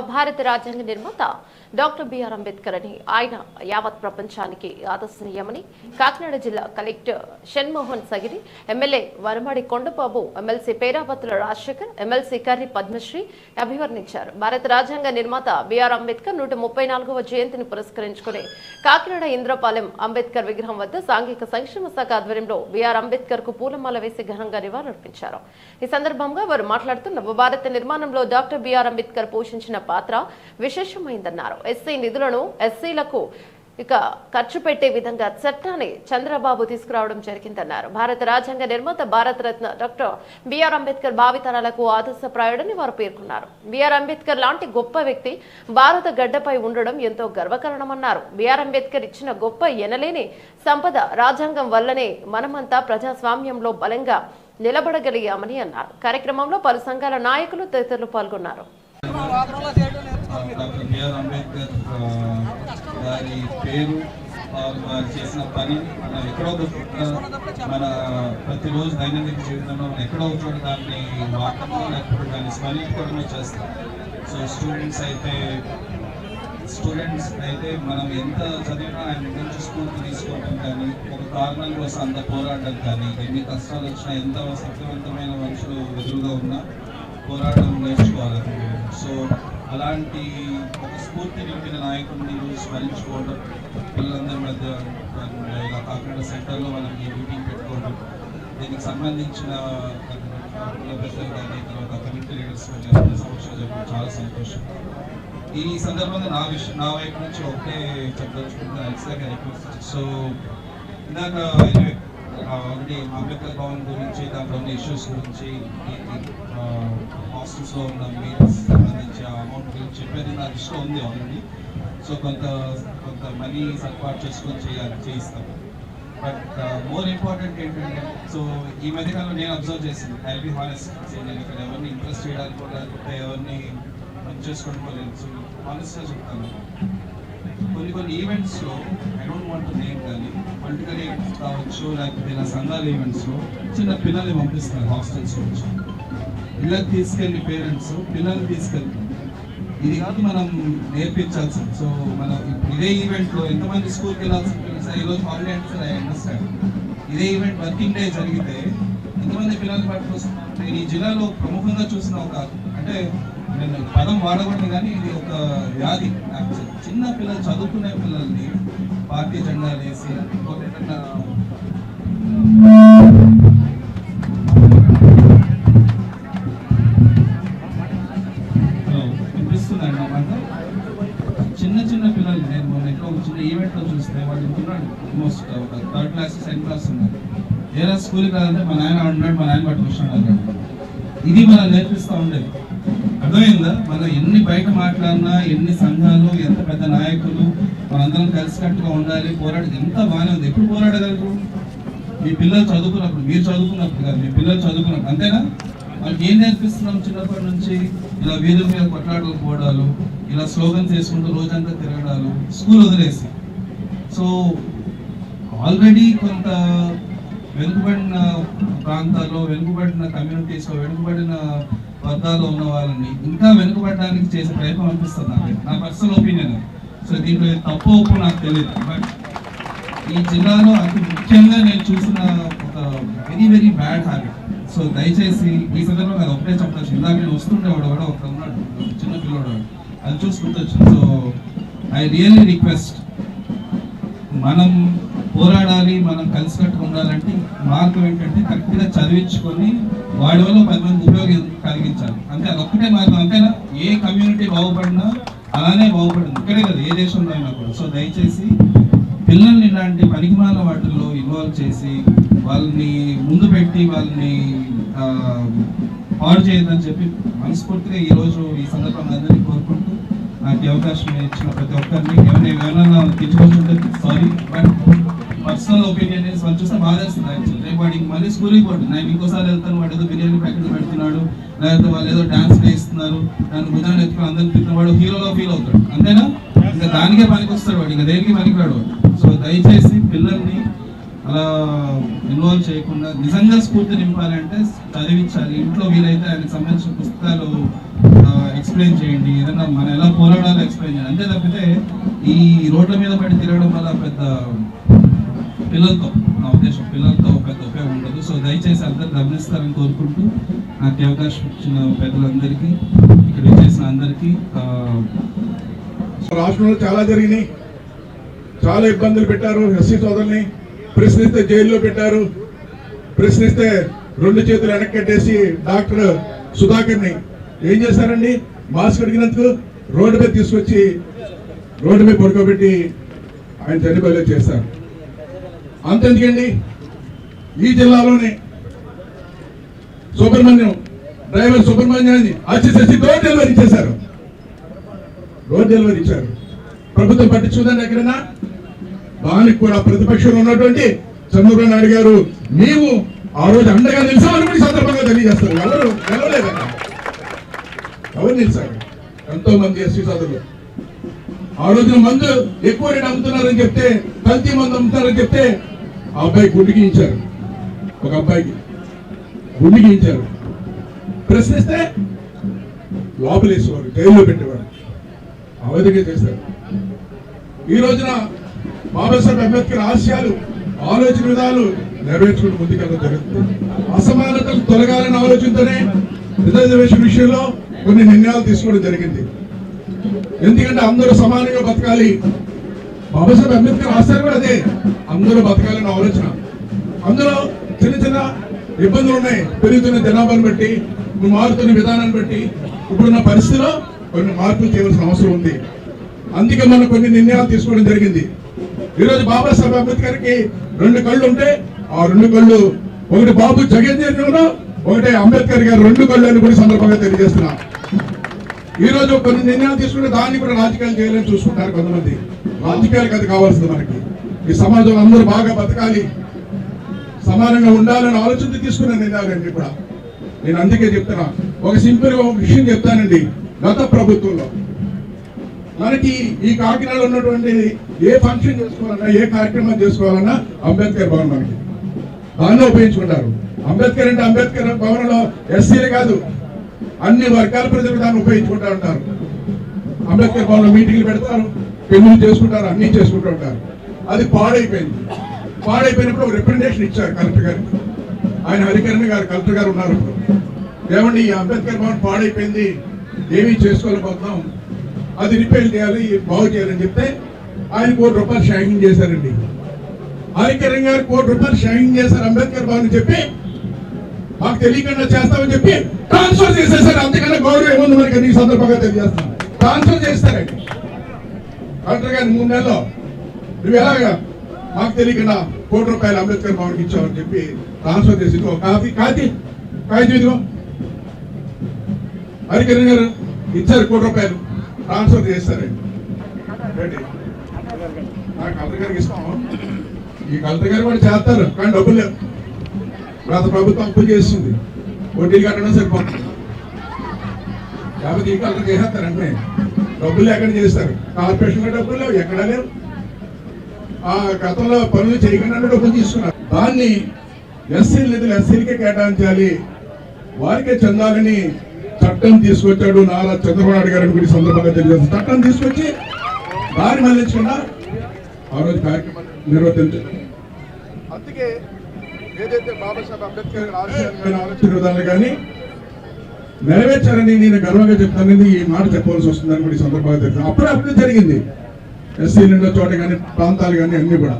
నవభారత రాజ్యాంగ నిర్మాత doctor BR Ambedkar అని ఆయన యావత్ ప్రపంచానికి ఆదర్శనీయమని కాకినాడ జిల్లా collector Shanmohan Sagili MLA Varamadi Kondababu MLC Perapatrula Rajasekhar MLC Karri Padmasri అభివర్ణించారు. భారత రాజ్యాంగ నిర్మాత బిఆర్ అంబేద్కర్ నూట ముప్పై నాలుగవ జయంతిని పురస్కరించుకుని కాకినాడ ఇంద్రపాలెం అంబేద్కర్ విగ్రహం వద్ద సాంఘిక సంక్షేమ శాఖ ఆధ్వర్యంలో బిఆర్ అంబేద్కర్కు పూలమాల వేసి ఘనంగా నివాళులర్పించారు. ఈ సందర్భంగా వారు మాట్లాడుతూ నవభారత నిర్మాణంలో డాక్టర్ బిఆర్ అంబేద్కర్ పోషించిన పాత్ర విశేషమైందన్నారు. ఎస్సీ నిధులను ఎస్సీలకు ఇక ఖర్చు పెట్టే విధంగా చట్టాన్ని చంద్రబాబు తీసుకురావడం జరిగిందన్నారు. భారత రాజ్యాంగ నిర్మాత భారతరత్న డాక్టర్ బిఆర్ అంబేద్కర్ భావితరాలకు ఆదర్శప్రాయుడని వారు పేర్కొన్నారు. బిఆర్ అంబేద్కర్ లాంటి గొప్ప వ్యక్తి భారత గడ్డపై ఉండడం ఎంతో గర్వకారణమన్నారు. బిఆర్ అంబేద్కర్ ఇచ్చిన గొప్ప ఎనలేని సంపద రాజ్యాంగం వల్లనే మనమంతా ప్రజాస్వామ్యంలో బలంగా నిలబడగలిగామని అన్నారు. కార్యక్రమంలో పలు సంఘాల నాయకులు తదితరులు పాల్గొన్నారు. డాక్టర్ బిఆర్ అంబేద్కర్ గారి పేరు వారు వారు చేసిన పని మనం ఎక్కడో ఒక చోట మన ప్రతిరోజు దైనందిక జీవితంలో మనం ఎక్కడో ఒక చోట దాన్ని వాడటమో లేకపోతే దాన్ని స్మరించుకోవడమో చేస్తాం. సో స్టూడెంట్స్ అయితే స్టూడెంట్స్ అయితే మనం ఎంత చదివినా ఆయన గురించి స్ఫూర్తి తీసుకోవడం కానీ ఒక కారణం కోసం అంత పోరాడడం కానీ ఎన్ని కష్టాలు వచ్చినా ఎంత శక్తివంతమైన మనుషులు ఎదురుగా ఉన్నా పోరాటం నేర్చుకోవాలి. సో అలాంటి ఒక స్ఫూర్తి నింపిన నాయకుడిని ఈరోజు స్మరించుకోవడం పిల్లలందరి మధ్య ఇలా కాకినాడ సెంటర్లో మనం ఈ మీటింగ్ పెట్టుకోవడం దీనికి సంబంధించిన పెద్దలు కానీ తర్వాత కమిటీ లీడర్స్ కానీ సమస్యలు చెప్పడం చాలా సంతోషం. ఈ సందర్భంగా నా విషయం నా వైపు నుంచి ఒకటే చెప్పదలుచుకుంటే ఎక్స్ట్రాగా రిక్వెస్ట్ సో ఇందాక ఆల్రెడీ అంబేద్కర్ భవన్ గురించి దాంట్లో ఉన్న ఇష్యూస్ గురించి హాస్టల్స్లో ఉన్న మీల్స్ సంబంధించి అమౌంట్ గురించి చెప్పేది నా దృష్టిలో ఉంది ఆల్రెడీ సో కొంత కొంత మనీ సర్పాటు చేసుకొని చేయాలి చేయిస్తాం. బట్ మోర్ ఇంపార్టెంట్ ఏంటంటే సో ఈ మధ్యకాలంలో నేను అబ్జర్వ్ చేసింది ఐ బి హానెస్ట్ నేను ఇక్కడ ఎవరిని ఇంట్రెస్ట్ చేయడానికి కూడా లేకపోతే ఎవరిని పని చేసుకోవడం సో హానెస్ట్గా చెప్తాను. కొన్ని కొన్ని ఈవెంట్స్లో ఐ డోంట్ వాంట్ నేమ్ కానీ పొలిటికల్ ఈవెంట్స్ కావచ్చు లేకపోతే ఇలా సంఘాల ఈవెంట్స్లో చిన్న పిల్లల్ని పంపిస్తారు హాస్టల్స్ నుంచి పిల్లలు తీసుకెళ్ళి పేరెంట్స్ పిల్లల్ని తీసుకెళ్తారు. ఇది కాదు మనం నేర్పించాల్సింది. సో మనం ఇప్పుడు ఇదే ఈవెంట్లో ఎంతమంది స్కూల్కి వెళ్ళాల్సి పిల్లలు సార్ ఈరోజు హాలిడే అంటే సార్ ఐ అండర్స్టాండ్ ఇదే ఈవెంట్ వర్కింగ్ డే జరిగితే ఎంతమంది పిల్లల్ని పట్టుకొస్తున్నారు? నేను ఈ జిల్లాలో ప్రముఖంగా చూసిన ఒక అంటే నేను పదం వాడకూడదు కానీ ఇది ఒక వ్యాధి. actually. చిన్న పిల్లలు చదువుకునే పిల్లల్ని పార్టీ జెండాలు వేసి ఇంకోటి ఏదన్నా హలో వినిపిస్తుందండి నా మాట? చిన్న చిన్న పిల్లలు నేను మొన్న ఎక్కడో చిన్న ఈవెంట్లో చూస్తే వాళ్ళు ఉంటున్నాడు ఆల్మోస్ట్ ఒక థర్డ్ క్లాస్ సెకండ్ క్లాస్ ఉన్నారు. ఏరా స్కూల్కి రాదంటే మా నాయన ఉన్నాడు మా నాయన పట్టుకొచ్చినాడు అన్నాడు ఇది మనం నేర్పిస్తూ ఉండేది. అర్థమైందా? మనం ఎన్ని బయట మాట్లాడినా ఎన్ని సంఘాలు ఎంత పెద్ద నాయకులు మనందరం కలిసికట్టుగా ఉండాలి పోరాడి ఎంత బాగానే ఉంది. ఎప్పుడు పోరాడగలరు? మీ పిల్లలు చదువుకున్నప్పుడు మీరు చదువుకున్నప్పుడు కాదు మీ పిల్లలు చదువుకున్నప్పుడు అంతేనా? వాళ్ళకి ఏం నేర్పిస్తున్నాం చిన్నప్పటి నుంచి? ఇలా వీధుల మీద కొట్లాటలు పోవడాలు ఇలా స్లోగన్స్ వేసుకుంటూ రోజంతా తిరగడాలు స్కూల్ వదిలేసి. సో ఆల్రెడీ కొంత వెనుకబడిన ప్రాంతాల్లో వెనుకబడిన కమ్యూనిటీస్లో వెనుకబడిన వర్గాల్లో ఉన్న వాళ్ళని ఇంకా వెనుకబడడానికి చేసే ప్రయత్నం అనిపిస్తుంది నాకు. నా పర్సనల్ ఒపీనియన్ సో దీంట్లో తప్పు ఒప్పు నాకు తెలియదు బట్ ఈ జిల్లాలో అతి ముఖ్యంగా నేను చూసిన ఒక very very bad habit so దయచేసి ఈ సందర్భంగా అది ఒకటే చెప్పచ్చు ఇందాక నేను వస్తుండేవాడు కూడా ఒక ఉన్నాడు చిన్న పిల్లవాడు అది చూసుకుంటూ సో ఐ రియల్లీ రిక్వెస్ట్ మనం పోరాడాలి మనం కలిసికట్టుగా ఉండాలంటే మార్గం ఏంటంటే కరెక్ట్గా చదివించుకొని వాడి వల్ల పది మంది ఉపయోగం కలిగించాలి. అంతే అదొక్కటే ఒక్కటే మార్గం అంతేనా? ఏ కమ్యూనిటీ బాగుపడినా అలానే బాగుపడింది ఇక్కడే కదా ఏ దేశంలో అయినా కూడా. సో దయచేసి పిల్లల్ని ఇలాంటి పనికిమాల వాటిల్లో ఇన్వాల్వ్ చేసి వాళ్ళని ముందు పెట్టి వాళ్ళని పాడు చేయదని చెప్పి మనస్ఫూర్తిగా ఈరోజు ఈ సందర్భంగా అందరినీ కోరుకుంటూ నాకు అవకాశం ఇచ్చిన ప్రతి ఒక్కరిని ఏమైనా ఎవరైనా తెచ్చుకోవచ్చు సారీ బట్ పర్సనల్ ఒపీనియన్ వాళ్ళు చూస్తే బాధేస్తుంది యాక్చువల్లీ రేపు వాడికి మళ్ళీ స్కూల్కి పోడు. నేను ఇంకోసారి వెళ్తాను వాడు ఏదో బిర్యానీ ప్యాకెట్ పెడుతున్నాడు లేకపోతే వాళ్ళు ఏదో డాన్స్ వేస్తున్నారు దాని భుజాన్ని ఎత్తుకుని అందరిని తిట్టిన వాడు హీరోగా ఫీల్ అవుతాడు. అంతేనా? ఇంకా దానికే పనికి వస్తాడు వాడు ఇంకా దేనికి పనికిరాడు వాడు? సో దయచేసి పిల్లల్ని అలా ఇన్వాల్వ్ చేయకుండా నిజంగా స్ఫూర్తి నింపాలంటే చదివించాలి. ఇంట్లో వీలైతే ఆయనకు సంబంధించిన పుస్తకాలు ఎక్స్ప్లెయిన్ చేయండి. ఏదైనా మనం ఎలా పోరాడాలో ఎక్స్ప్లెయిన్ చేయండి. అంతే తప్పితే ఈ రోడ్ల మీద పడి తిరగడం వల్ల పెద్ద పిల్లలతో నా ఉద్దేశం పిల్లలతో పెద్ద ఉపయోగం ఉండదు. సో దయచేసి అందరు గమనిస్తారని కోరుకుంటూ నాకు అవకాశం ఇచ్చిన పెద్దలందరికీ ఇక్కడ చేసిన అందరికీ రాష్ట్రంలో చాలా జరిగినాయి. చాలా ఇబ్బందులు పెట్టారు ఎస్సీ సోదరుని ప్రశ్నిస్తే జైల్లో పెట్టారు. ప్రశ్నిస్తే రెండు చేతులు వెనక్కెట్టేసి డాక్టర్ సుధాకర్ని ఏం చేశారండి? మాస్క్ అడిగినందుకు రోడ్డు మీద తీసుకొచ్చి రోడ్డు మీద పడుకోబెట్టి ఆయన చనిపోయేలా చేశారు. అంతెందుకండి? ఈ జిల్లాలోనే సుబ్రహ్మణ్యం డ్రైవర్ సుబ్రహ్మణ్యాన్ని హత్య డోర్ డెలివరీ చేశారు. డోర్ డెలివరీ ఇచ్చారు. ప్రభుత్వం పట్టించుకుందండి ఎక్కడైనా? దానికి కూడా ప్రతిపక్షంలో ఉన్నటువంటి చంద్రబాబు నాయుడు గారు మేము ఆ రోజు అండగా నిలిచామని కూడా సందర్భంగా తెలియజేస్తారు. ఎవరు? నిలవలేదు ఎవరు నిలిచారు? ఎంతో మంది ఎస్సీ సోదరులు. ఆ రోజున మందు ఎక్కువ రేటు అమ్ముతున్నారని చెప్తే కల్తీ మందు అమ్ముతున్నారని చెప్తే ఆ అబ్బాయి గుండెకి ఇచ్చారు ఒక అబ్బాయికి గుండెకి ఇచ్చారు ప్రశ్నిస్తే లోపలేసేవారు జైల్లో పెట్టేవారు. ఆ విధంగా చేశారు. ఈ రోజున బాబాసాహెబ్ అంబేద్కర్ ఆశయాలు ఆలోచన విధాలు నెరవేర్చుకుని ముందుకెళ్ళడం జరుగుతుంది. అసమానతలు తొలగాలని ఆలోచనతోనే రిజర్వేషన్ విషయంలో కొన్ని నిర్ణయాలు తీసుకోవడం జరిగింది. ఎందుకంటే అందరూ సమానంగా బతకాలి బాబాసాహెబ్ అంబేద్కర్ ఆశయాలు కూడా అదే. అందరూ బతకాలన్న ఆలోచన. అందులో చిన్న చిన్న ఇబ్బందులు ఉన్నాయి. పెరుగుతున్న జనాభాను బట్టి మారుతున్న విధానాన్ని బట్టి ఇప్పుడున్న పరిస్థితిలో కొన్ని మార్పులు చేయవలసిన అవసరం ఉంది. అందుకే మనం కొన్ని నిర్ణయాలు తీసుకోవడం జరిగింది. ఈరోజు బాబాసాహెబ్ అంబేద్కర్కి రెండు కళ్ళు ఉంటే ఆ రెండు కళ్ళు ఒకటి బాబు జగన్జీవనంలో ఒకటి అంబేద్కర్ గారు రెండు కళ్ళు అని కూడా సందర్భంగా తెలియజేస్తున్నా. ఈ రోజు కొన్ని నిర్ణయాలు తీసుకుంటే దాన్ని కూడా రాజకీయాలు చేయాలని చూసుకుంటారు కొంతమంది. రాజకీయాలు అది కావాల్సింది మనకి. ఈ సమాజంలో అందరూ బాగా బతకాలి. సమానంగా ఉండాలని ఆలోచన తీసుకున్న నిర్ణయాలండి కూడా. నేను అందుకే చెప్తున్నా. ఒక సింపుల్ ఒక విషయం చెప్తానండి. గత ప్రభుత్వంలో మనకి ఈ కాకినాడలో ఉన్నటువంటి ఏ ఫంక్షన్ చేసుకోవాలన్నా ఏ కార్యక్రమం చేసుకోవాలన్నా అంబేద్కర్ భవన్ మనకి. దాన్ని ఉపయోగించుకుంటారు. అంబేద్కర్ అంటే అంబేద్కర్ భవనంలో ఎస్సీలు కాదు. అన్ని వర్గాల ప్రజలు దాన్ని ఉపయోగించుకుంటా ఉంటారు. అంబేద్కర్ భవన్లో మీటింగ్లు పెడతారు. పెళ్ళి చేసుకుంటారు అన్ని చేసుకుంటూ ఉంటారు. అది పాడైపోయింది. పాడైపోయినప్పుడు ఒక రిప్రజెంటేషన్ ఇచ్చారు కలెక్టర్ గారికి. ఆయన హరికరణ గారు కలెక్టర్ గారు ఉన్నారు. ఏమండి ఈ అంబేద్కర్ భవన్ పాడైపోయింది ఏమీ చేసుకోలేకపోతున్నాం. అది రిపేర్ చేయాలి బాగు చేయాలని చెప్తే ఆయన కోటి రూపాయలు షాయింగ్ చేశారండి. హరికరణ్ గారు కోటి రూపాయలు షాంకింగ్ చేశారు అంబేద్కర్ భవన్ అని చెప్పి మాకు తెలియకుండా చేస్తామని చెప్పి ట్రాన్స్ఫర్ చేసేసారు. అంతకన్నా గౌరవం ఏముంది మనకి? ఈ సందర్భంగా తెలియజేస్తాం ట్రాన్స్ఫర్ చేస్తారండి. కలెక్టర్ గారిని మూడు నెలల్లో. నువ్వు ఎలాగా? మాకు తెలియకుండా కోటి రూపాయలు అంబేద్కర్ భవన్కి ఇచ్చావని చెప్పి ట్రాన్స్ఫర్ చేసి కాఫీ కాతి కాగితం ఇదిగో. హరికరణ్ గారు ఇచ్చారు కోటి రూపాయలు. ట్రాన్స్ఫర్ చేస్తారండి రండి. ఆ కలెక్టర్ గారికి ఇస్తాం ఈ కలెక్టర్ గారు కూడా చేస్తారు కానీ డబ్బులు లేవు. గత ప్రభుత్వం అప్పులు చేస్తుంది వడ్డీలు కట్టడం సరిపోతుంది లేకపోతే ఈ కలెక్టర్ చేసేస్తారంటే డబ్బులు ఎక్కడ చేస్తారు? కార్పొరేషన్లో డబ్బులు లేవు ఎక్కడ లేవు. ఆ గతంలో పనులు చేయకుండా డబ్బులు తీసుకున్నారు. దాన్ని ఎస్సీ నిధులు ఎస్సీలకే కేటాయించాలి. వారికే చెందాలని చట్టం తీసుకొచ్చాడు నారా చంద్రబాబు నాయుడు గారిని కూడా ఈ సందర్భంగా తెలియజేస్తుంది చట్టం తీసుకొచ్చి దారి మళ్ళించకుండా ఆ రోజు కార్యక్రమం నిర్వర్తించారు అందుకే ఏదైతే బాబాసాహెబ్ అంబేద్కర్ గారి ఆలోచన కానీ నెరవేర్చారని నేను గర్వంగా చెప్తానని ఈ మాట చెప్పవలసి వస్తుందని కూడా ఈ సందర్భంగా తెలుసు అప్పుడే అభివృద్ధి జరిగింది ఎస్సీలు చోట కానీ ప్రాంతాలు కానీ అన్ని కూడా.